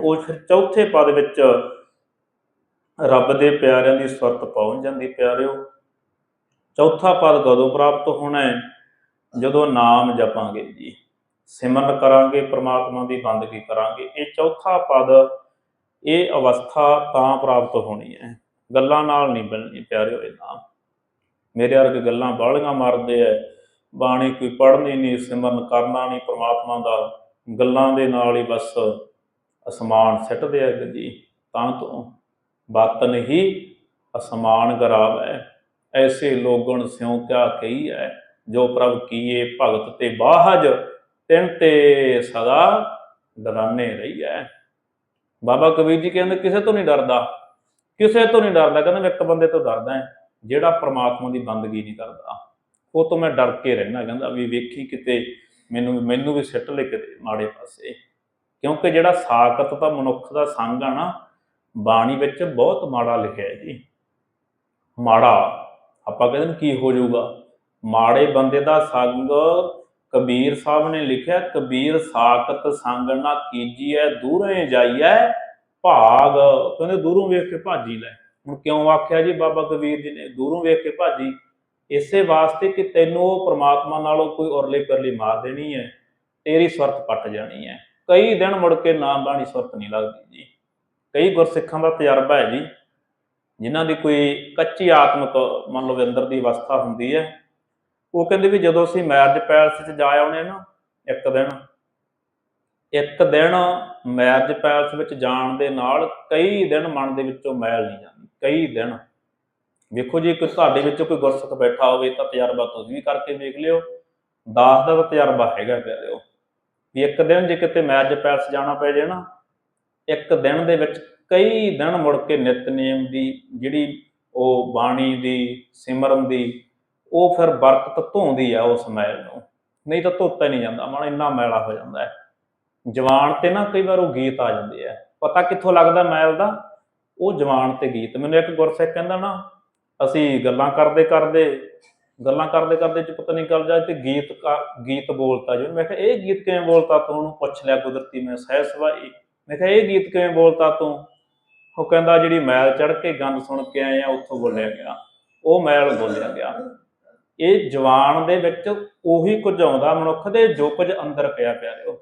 ਉਹ ਫਿਰ ਚੌਥੇ ਪਦ ਵਿੱਚ ਰੱਬ ਦੇ ਪਿਆਰਿਆਂ ਦੀ ਸੁਰਤ ਪਹੁੰਚ ਜਾਂਦੀ ਪਿਆਰਿਓ। ਚੌਥਾ ਪਦ ਕਦੋਂ ਪ੍ਰਾਪਤ ਹੋਣਾ ਹੈ? ਜਦੋਂ ਨਾਮ ਜਪਾਂਗੇ ਜੀ। ਸਿਮਰਨ ਕਰਾਂਗੇ, ਪ੍ਰਮਾਤਮਾ ਦੀ ਬੰਦਗੀ ਕਰਾਂਗੇ। ਇਹ ਚੌਥਾ ਪਦ, ਇਹ ਅਵਸਥਾ ਤਾਂ ਪ੍ਰਾਪਤ ਹੋਣੀ ਹੈ। ਗੱਲਾਂ ਨਾਲ ਨਹੀਂ ਬਣਨੀ ਪਿਆਰੇ ਹੋਏ ਨਾਮ ਮੇਰੇ ਵਰਗੇ ਗੱਲਾਂ ਬਾਹਲੀਆਂ ਮਾਰਦੇ ਐ। ਬਾਣੀ ਕੋਈ ਪੜ੍ਹਨੀ ਨਹੀਂ, ਸਿਮਰਨ ਕਰਨਾ ਨਹੀਂ, ਪ੍ਰਮਾਤਮਾ ਦਾ ਗੱਲਾਂ ਦੇ ਨਾਲ ਹੀ ਬਸ ਅਸਮਾਨ ਸਿੱਟਦੇ ਐ ਜੀ ਤਾਂ ਤੋਂ ਬਾਤਨ ਹੀ ਅਸਮਾਨ ਗਰਾਵੈ। ਐਸੇ ਲੋਗਣ ਸਿਉ ਕਿਆ ਕਹੀ ਹੈ ਜੋ ਪ੍ਰਭ ਕੀਏ ਭਗਤ ਤੇ ਬਾਹਜ, ਤਿੰਨ ਤੇ ਸਦਾ ਡਰਾਨੇ ਰਹੀ ਹੈ ਬਾਬਾ ਕਬੀਰ ਜੀ ਕਹਿੰਦੇ, ਕਿਸੇ ਤੋਂ ਨਹੀਂ ਡਰਦਾ। ਕਿਸੇ ਤੋਂ ਨਹੀਂ ਡਰਦਾ, ਕਹਿੰਦਾ ਮੈਂ ਇੱਕ ਬੰਦੇ ਤੋਂ ਡਰਦਾ ਜਿਹੜਾ ਪ੍ਰਮਾਤਮਾ ਦੀ ਬੰਦਗੀ ਨਹੀਂ ਕਰਦਾ। ਉਹ ਤੋਂ ਮੈਂ ਡਰ ਕੇ ਰਹਿਣਾ ਕਹਿੰਦਾ ਵੀ ਵੇਖੀ ਕਿਤੇ ਮੈਨੂੰ ਮੈਨੂੰ ਵੀ ਸਿੱਟ ਲੈ ਕਿਤੇ ਮਾੜੇ ਪਾਸੇ। ਕਿਉਂਕਿ ਜਿਹੜਾ ਸਾਖਤ ਤਾਂ ਮਨੁੱਖ ਦਾ ਸੰਗ ਆ ਨਾ, ਬਾਣੀ ਵਿੱਚ ਬਹੁਤ ਮਾੜਾ ਲਿਖਿਆ ਹੈ ਜੀ। ਮਾੜਾ, ਆਪਾਂ ਕਹਿੰਦੇ ਨੇ ਕੀ ਹੋ ਜਾਊਗਾ? ਮਾੜੇ ਬੰਦੇ ਦਾ ਸੰਗ ਕਬੀਰ ਸਾਹਿਬ ਨੇ ਲਿਖਿਆ, ਕਬੀਰ ਸਾਖਤ ਸੰਗ ਨਾ ਕੀਜੀਐ, ਦੂਰੇ ਜਾਈਐ ਭਾਗ ਕਹਿੰਦੇ ਦੂਰੋਂ ਵੇਖ ਕੇ ਭਾਜੀ ਲੈ। ਹੁਣ ਕਿਉਂ ਆਖਿਆ ਜੀ ਬਾਬਾ ਕਬੀਰ ਜੀ ਨੇ? ਦੂਰੋਂ ਵੇਖ ਕੇ ਭਾਜੀ, ਇਸੇ ਵਾਸਤੇ ਕਿ ਤੈਨੂੰ ਉਹ ਪ੍ਰਮਾਤਮਾ ਨਾਲੋਂ ਕੋਈ ਉਰਲੇ ਪਰਲੀ ਮਾਰ ਦੇਣੀ ਹੈ, ਤੇਰੀ ਸੁਰਤ ਪੱਟ ਜਾਣੀ ਹੈ। ਕਈ ਦਿਨ ਮੁੜ ਕੇ ਨਾਮ ਬਾਣੀ ਸੁਰਤ ਨਹੀਂ ਲੱਗਦੀ ਜੀ। ਕਈ ਗੁਰਸਿੱਖਾਂ ਦਾ ਤਜਰਬਾ ਹੈ ਜੀ, ਜਿਨ੍ਹਾਂ ਦੀ ਕੋਈ ਕੱਚੀ ਆਤਮਿਕ ਮੰਨ ਲਓ ਅੰਦਰ ਦੀ ਅਵਸਥਾ ਹੁੰਦੀ ਹੈ। ਉਹ ਕਹਿੰਦੇ ਵੀ ਜਦੋਂ ਅਸੀਂ ਮੈਰਿਜ ਪੈਲਸ 'ਚ ਜਾ ਆਉਣੇ ਨਾ, ਇੱਕ ਦਿਨ ਇੱਕ ਦਿਨ ਮੈਰਿਜ ਪੈਲਸ ਵਿੱਚ ਜਾਣ ਦੇ ਨਾਲ ਕਈ ਦਿਨ ਮਨ ਦੇ ਵਿੱਚੋਂ ਮੈਲ ਨਹੀਂ ਜਾਂਦੀ, ਕਈ ਦਿਨ। ਵੇਖੋ ਜੀ, ਕੋਈ ਤੁਹਾਡੇ ਵਿੱਚ ਕੋਈ ਗੁਰਸਿੱਖ ਬੈਠਾ ਹੋਵੇ ਤਾਂ ਤਜਰਬਾ ਤੁਸੀਂ ਵੀ ਕਰਕੇ ਵੇਖ ਲਿਓ, ਦਾਸ ਦਾ ਤਾਂ ਤਜਰਬਾ ਹੈਗਾ ਪਿਆਰਿਓ ਵੀ ਇੱਕ ਦਿਨ ਜੇ ਕਿਤੇ ਮੈਰਿਜ ਪੈਲਸ ਜਾਣਾ ਪੈ ਜੇ ਨਾ, ਇੱਕ ਦਿਨ ਦੇ ਵਿੱਚ ਕਈ ਦਿਨ ਮੁੜ ਕੇ ਨਿਤਨੇਮ ਦੀ, ਜਿਹੜੀ ਉਹ ਬਾਣੀ ਦੀ, ਸਿਮਰਨ ਦੀ, ਉਹ ਫਿਰ ਬਰਕਤ ਧੋਂਦੀ ਆ ਉਸ ਮੈਲ ਨੂੰ। ਨਹੀਂ ਤਾਂ ਧੋਤਾ ਨਹੀਂ ਜਾਂਦਾ ਮਨ ਇੰਨਾ ਮੈਲਾ ਹੋ ਜਾਂਦਾ ਹੈ। ਜਵਾਨ ਤੇ ਨਾ ਕਈ ਵਾਰ ਉਹ ਗੀਤ ਆ ਜਾਂਦੇ ਆ। ਪਤਾ ਕਿੱਥੋਂ ਲੱਗਦਾ ਮੈਲ ਦਾ? ਉਹ ਜਵਾਨ ਤੇ ਗੀਤ। ਮੈਨੂੰ ਇੱਕ ਗੁਰਸਿੱਖ ਕਹਿੰਦਾ ਨਾ, ਅਸੀਂ ਗੱਲਾਂ ਕਰਦੇ ਕਰਦੇ, ਗੱਲਾਂ ਕਰਦੇ ਕਰਦੇ ਚ ਪਤਾ ਨਹੀਂ ਗੱਲ ਜਾ ਤੇ ਗੀਤ ਗੀਤ ਬੋਲਤਾ ਜੀ। ਮੈਂ ਕਿਹਾ, ਇਹ ਗੀਤ ਕਿਵੇਂ ਬੋਲਤਾ ਤੂੰ? ਉਹਨੂੰ ਪੁੱਛ ਲਿਆ ਕੁਦਰਤੀ ਮੈਂ ਸਹਿ ਸਵਾਈ। ਮੈਂ ਕਿਹਾ, ਇਹ ਗੀਤ ਕਿਵੇਂ ਬੋਲਤਾ ਤੂੰ? ਉਹ ਕਹਿੰਦਾ, ਜਿਹੜੀ ਮੈਲ ਚੜ ਕੇ ਗੰਦ ਸੁਣ ਕੇ ਆਏ ਆ, ਉੱਥੋਂ ਬੋਲਿਆ ਗਿਆ। ਉਹ ਮੈਲ ਬੋਲਿਆ ਗਿਆ। ਇਹ ਜਵਾਨ ਦੇ ਵਿੱਚ ਉਹੀ ਕੁਝ ਆਉਂਦਾ। ਮਨੁੱਖ ਦੇ ਜੋ ਕੁਝ ਅੰਦਰ ਪਿਆ ਪਿਆਰਿਓ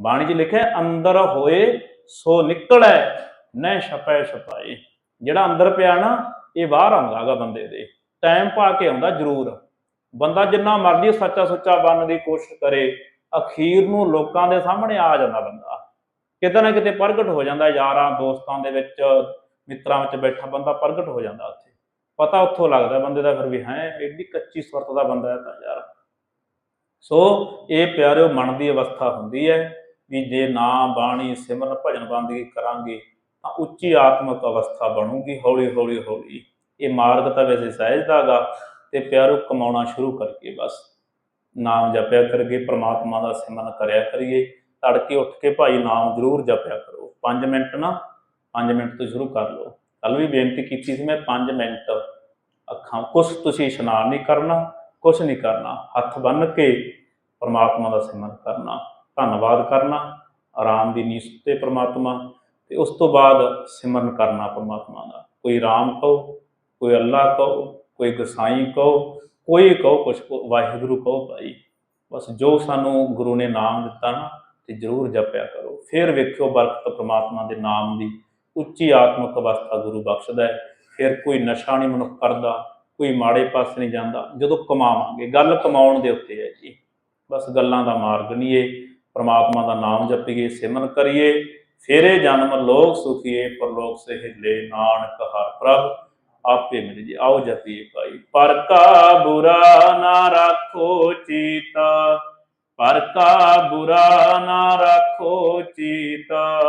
ਬਾਣੀ 'ਚ ਲਿਖਿਆ ਅੰਦਰ ਹੋਏ ਸੋ ਨਿਕਲੈ ਨੈ ਛਪੈ ਛਪਾਏ ਜਿਹੜਾ ਅੰਦਰ ਪਿਆ ਨਾ, ਇਹ ਬਾਹਰ ਆਉਂਦਾਗਾ ਬੰਦੇ ਦੇ। ਟਾਈਮ ਪਾ ਕੇ ਆਉਂਦਾ ਜ਼ਰੂਰ। ਬੰਦਾ ਜਿੰਨਾ ਮਰਜ਼ੀ ਸੱਚਾ ਸੁੱਚਾ ਬਣਨ ਦੀ ਕੋਸ਼ਿਸ਼ ਕਰੇ, ਅਖੀਰ ਨੂੰ ਲੋਕਾਂ ਦੇ ਸਾਹਮਣੇ ਆ ਜਾਂਦਾ ਬੰਦਾ। ਕਿਤੇ ਨਾ ਕਿਤੇ ਪ੍ਰਗਟ ਹੋ ਜਾਂਦਾ, ਯਾਰਾਂ ਦੋਸਤਾਂ ਦੇ ਵਿੱਚ, ਮਿੱਤਰਾਂ ਵਿੱਚ ਬੈਠਾ ਬੰਦਾ ਪ੍ਰਗਟ ਹੋ ਜਾਂਦਾ ਉੱਥੇ। ਪਤਾ ਉੱਥੋਂ ਲੱਗਦਾ ਬੰਦੇ ਦਾ ਫਿਰ ਵੀ ਹੈ ਐਡੀ ਕੱਚੀ ਸੁਰਤ ਦਾ ਬੰਦਾ ਹੈ ਤਾਂ ਯਾਰ। ਸੋ ਇਹ ਪਿਆਰਿਓ, ਮਨ ਦੀ ਅਵਸਥਾ ਹੁੰਦੀ ਹੈ। ਵੀ ਜੇ ਨਾ ਬਾਣੀ ਸਿਮਰਨ ਭਜਨ ਬੰਦਗੀ ਕਰਾਂਗੇ ਤਾਂ ਉੱਚੀ ਆਤਮਿਕ ਅਵਸਥਾ ਬਣੂਗੀ, ਹੌਲੀ ਹੌਲੀ ਹੌਲੀ। ਇਹ ਮਾਰਗ ਤਾਂ ਵੈਸੇ ਸਹਿਜ ਦਾਗਾ ਤੇ ਪਿਆਰੋ ਕਮਾਉਣਾ ਸ਼ੁਰੂ ਕਰਕੇ ਬਸ। ਨਾਮ ਜਪਿਆ ਕਰਕੇ ਪ੍ਰਮਾਤਮਾ ਦਾ ਸਿਮਰਨ ਕਰਿਆ ਕਰੀਏ। ਤੜਕੇ ਉੱਠ ਕੇ ਭਾਈ ਨਾਮ ਜ਼ਰੂਰ ਜਪਿਆ ਕਰੋ। 5 ਮਿੰਟ ਨਾ 5 ਮਿੰਟ ਤੋਂ ਸ਼ੁਰੂ ਕਰ ਲਓ। ਕੱਲ ਵੀ ਬੇਨਤੀ ਕੀਤੀ ਸੀ ਮੈਂ 5 ਮਿੰਟ। ਅੱਖਾਂ, ਕੁਛ ਤੁਸੀਂ ਇਸ਼ਨਾਨ ਨਹੀਂ ਕਰਨਾ, ਕੁਛ ਨਹੀਂ ਕਰਨਾ। ਹੱਥ ਬੰਨ ਕੇ ਪਰਮਾਤਮਾ ਦਾ ਸਿਮਰਨ ਕਰਨਾ। ਧੰਨਵਾਦ ਕਰਨਾ, ਆਰਾਮ ਦੀ ਨੀਂਦ ਤੇ ਪ੍ਰਮਾਤਮਾ ਤੇ ਉਸ ਤੋਂ ਬਾਅਦ ਸਿਮਰਨ ਕਰਨਾ ਪ੍ਰਮਾਤਮਾ ਦਾ। ਕੋਈ ਰਾਮ ਕਹੋ, ਕੋਈ ਅੱਲਾ ਕਹੋ, ਕੋਈ ਗਸਾਈ ਕਹੋ, ਕੋਈ ਕਹੋ ਕੁਛ ਵਾਹਿਗੁਰੂ ਕਹੋ ਭਾਈ। ਬਸ ਜੋ ਸਾਨੂੰ ਗੁਰੂ ਨੇ ਨਾਮ ਦਿੱਤਾ ਨਾ, ਤੇ ਜ਼ਰੂਰ ਜਪਿਆ ਕਰੋ। ਫਿਰ ਵੇਖਿਓ ਬਰਕਤ ਪ੍ਰਮਾਤਮਾ ਦੇ ਨਾਮ ਦੀ। ਉੱਚੀ ਆਤਮਿਕ ਅਵਸਥਾ ਗੁਰੂ ਬਖਸ਼ਦਾ ਹੈ। ਫਿਰ ਕੋਈ ਨਸ਼ਾ ਨਹੀਂ ਮਨੁੱਖ ਕਰਦਾ, ਕੋਈ ਮਾੜੇ ਪਾਸੇ ਨਹੀਂ ਜਾਂਦਾ। ਜਦੋਂ ਕਮਾਵਾਂਗੇ, ਗੱਲ ਕਮਾਉਣ ਦੇ ਉੱਤੇ ਹੈ ਜੀ। ਬਸ ਗੱਲਾਂ ਦਾ ਮਾਰਗ ਨਹੀਂ ਇਹ। ਪ੍ਰਮਾਤਮਾ ਦਾ ਨਾਮ ਜਪੀਏ, ਸਿਮਰਨ ਕਰੀਏ, ਫੇਰੇ ਜਨਮ ਲੋਕ ਸੁਖੀਏ, ਪਰਲੋਕ ਸੇ ਹਿਲੇ ਨਾਨਕ ਹਰ ਪ੍ਰਭ, ਆਪੇ ਮਿਲ ਜੀ। ਆਓ ਜਪੀਏ ਭਾਈ। ਪਰ ਕਾ ਬੁਰਾ ਨਾ ਰੱਖੋ ਚੀਤਾ, ਪਰ ਕਾ ਬੁਰਾ ਨਾ ਰੱਖੋ ਚੀਤਾ।